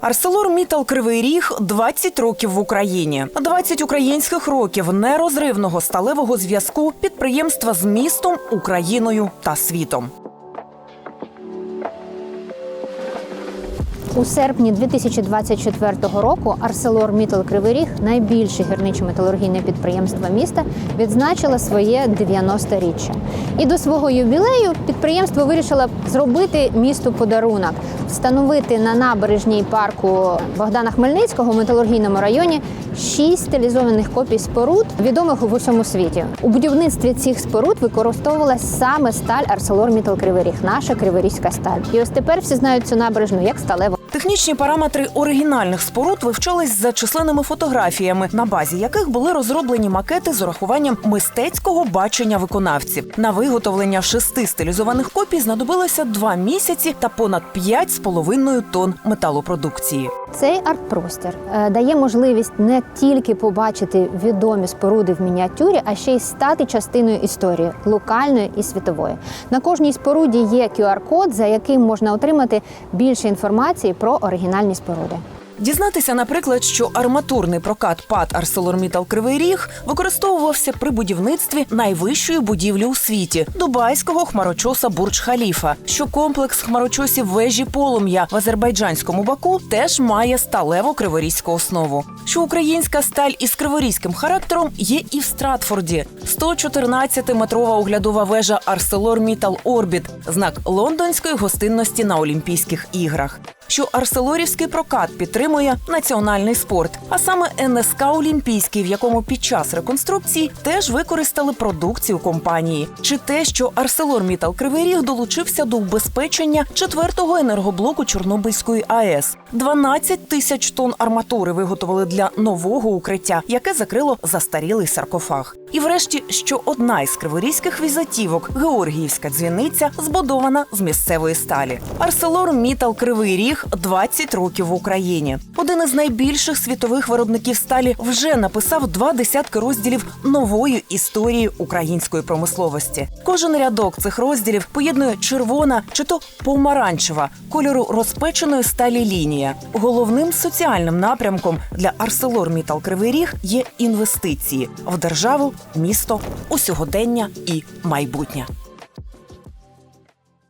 Арселор Мітал Кривий Ріг 20 років в Україні. 20 українських років нерозривного сталевого зв'язку підприємства з містом, Україною та світом. У серпні 2024 року Арселор Мітал Кривий Ріг, найбільше гірничо-металургійне підприємство міста, відзначило своє 90-річчя. І до свого ювілею підприємство вирішило зробити місту подарунок, встановити на набережній парку Богдана Хмельницького в металургійному районі шість стилізованих копій споруд, відомих в усьому світі. У будівництві цих споруд використовувалась саме сталь Мітал Кривий Ріг, наша криворізька сталь. І ось тепер всі знають цю набережну як сталеву. Технічні параметри оригінальних споруд вивчались за численними фотографіями, на базі яких були розроблені макети з урахуванням мистецького бачення виконавців. На виготовлення шести стилізованих копій знадобилося два місяці та понад 5,5 тонн металопродукції. Цей арт-простір е, дає можливість не тільки побачити відомі споруди в мініатюрі, а ще й стати частиною історії локальної і світової. На кожній споруді є QR-код, за яким можна отримати більше інформації про оригінальні споруди. Дізнатися, наприклад, що арматурний прокат ПАД «Арселормітал Кривий Ріг використовувався при будівництві найвищої будівлі у світі дубайського хмарочоса Бурдж Халіфа, що комплекс хмарочосів вежі полум'я в азербайджанському Баку теж має сталево криворізьку основу. Що українська сталь із криворізьким характером є і в Стратфорді. 114-метрова оглядова вежа «Арселормітал Орбіт» – знак лондонської гостинності на Олімпійських іграх що арселорівський прокат підтримує національний спорт, а саме НСК Олімпійський, в якому під час реконструкції теж використали продукцію компанії, чи те, що Арселор Мітал Кривий Ріг долучився до убезпечення четвертого енергоблоку Чорнобильської АЕС. 12 тисяч тонн арматури виготовили для нового укриття, яке закрило застарілий саркофаг. І врешті, що одна із криворізьких візитівок Георгіївська дзвіниця збудована з місцевої сталі. Арселор Мітал Кривий Ріг 20 років в Україні. Один із найбільших світових виробників сталі вже написав два десятки розділів нової історії української промисловості. Кожен рядок цих розділів поєднує червона чи то помаранчева кольору розпеченої сталі лінія. Головним соціальним напрямком для Арселор Мітал Кривий Ріг є інвестиції в державу, місто, у сьогодення і майбутнє.